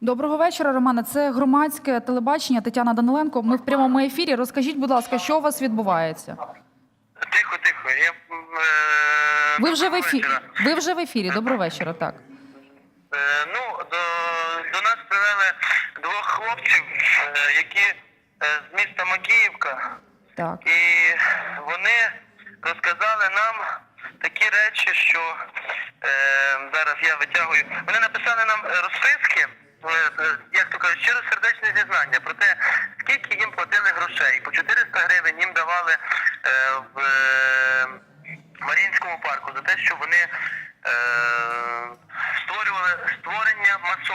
Доброго вечора, Романе. Це громадське телебачення Тетяна Даниленко. Ми в прямому ефірі. Розкажіть, будь ласка, що у вас відбувається? Тихо, тихо. Я, е, Ви вже в ефірі. Ви вже в ефірі. Доброго вечора. Так. Е, ну, до, до нас привели двох хлопців, е, які з міста Макіївка, Так. і вони розказали нам такі речі, що е, зараз я витягую. Вони написали нам розписки, як то кажуть, щиро сердечне зізнання про те, скільки їм платили грошей. По 400 гривень їм давали е, в е, Маріїнському парку за те, що вони е,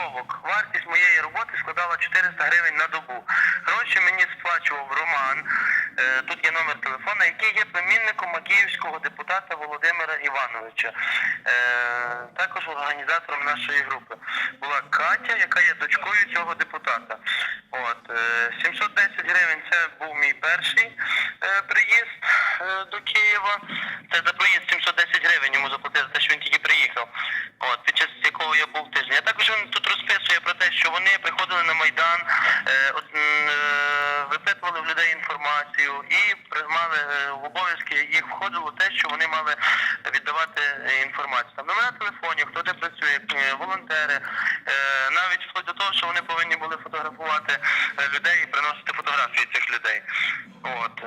створення. Вартість моєї роботи складала 400 гривень на добу. Гроші мені сплачував Роман. Е, тут є номер телефона, який є племінником макіївського депутата Володимира Івановича. Е, також організатором нашої групи була Катя, яка є дочкою цього депутата. От е, 710 гривень це був мій перший е, приїзд е, до Києва. Це за проїзд 710 гривень йому заплатили за те, що він тільки приїхав. От під час якого я був тиждень. А також він тут вони приходили на майдан, е, е, випитували в людей інформацію і приймали е, в обов'язки їх входило те, що вони мали віддавати інформацію. Там номера телефонів, хто де працює, волонтери, навіть вплоть до того, що вони повинні були фотографувати людей і приносити фотографії цих людей. От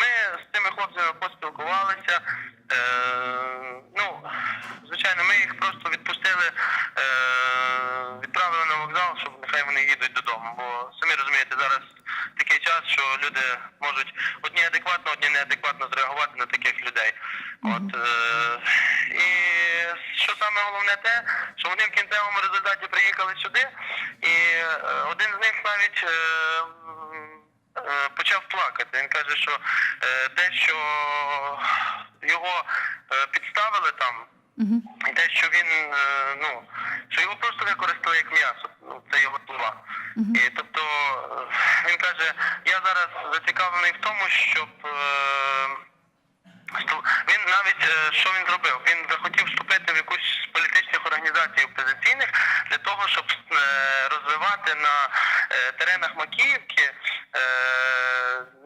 ми з цими хлопцями поспілкувалися. Е, ну, звичайно, ми їх просто відпустили, е, відправили на вокзал, щоб нехай вони їдуть додому. Бо самі розумієте, зараз такий час, що люди можуть одні адекватно, одні неадекватно зреагувати на таких людей. От е, і що саме головне те, що вони в кінцевому результаті приїхали сюди, і е, один з них навіть. Е, е, почав плакати. Він каже, що е, те, що його е, підставили там, і те, що він е, ну що його просто використали як м'ясо. Ну це його слова. Мгм. І тобто е, він каже, я зараз зацікавлений в тому, щоб. Е, Він навіть е, що він зробив? Він захотів вступити в якусь з політичних організацій опозиційних для того, щоб розвивати на теренах Макіївки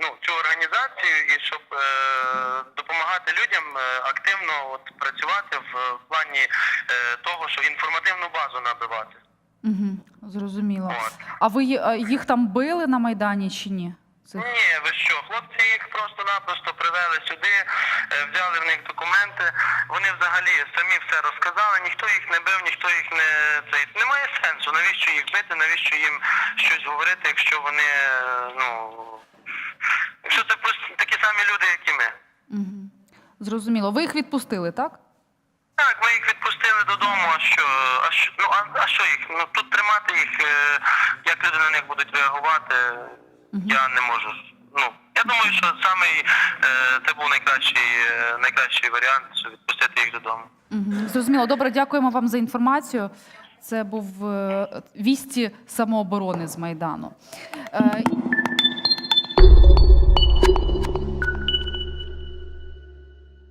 ну, цю організацію і щоб допомагати людям активно от, працювати в, плані того, що інформативну базу набивати. Угу. Зрозуміло. От. А ви е, їх там били на майдані чи ні? Цих? Ні, ви що, хлопці їх просто-напросто привели сюди, е, взяли в них документи. Вони взагалі самі все розказали, ніхто їх не бив, ніхто їх не цей. Немає сенсу, навіщо їх бити, навіщо їм щось говорити, якщо вони, е, ну якщо це просто такі самі люди, як і ми. Угу. Зрозуміло. Ви їх відпустили, так? Так, ми їх відпустили додому. А що? А що? Ну а, а що їх? Ну тут тримати їх, е, як люди на них будуть реагувати, я не можу. Ну я думаю, що саме е, це був найкращий, е, найкращий варіант відпустити їх додому. Угу. Зрозуміло. Добре, дякуємо вам за інформацію. Це був вісті самооборони з Майдану.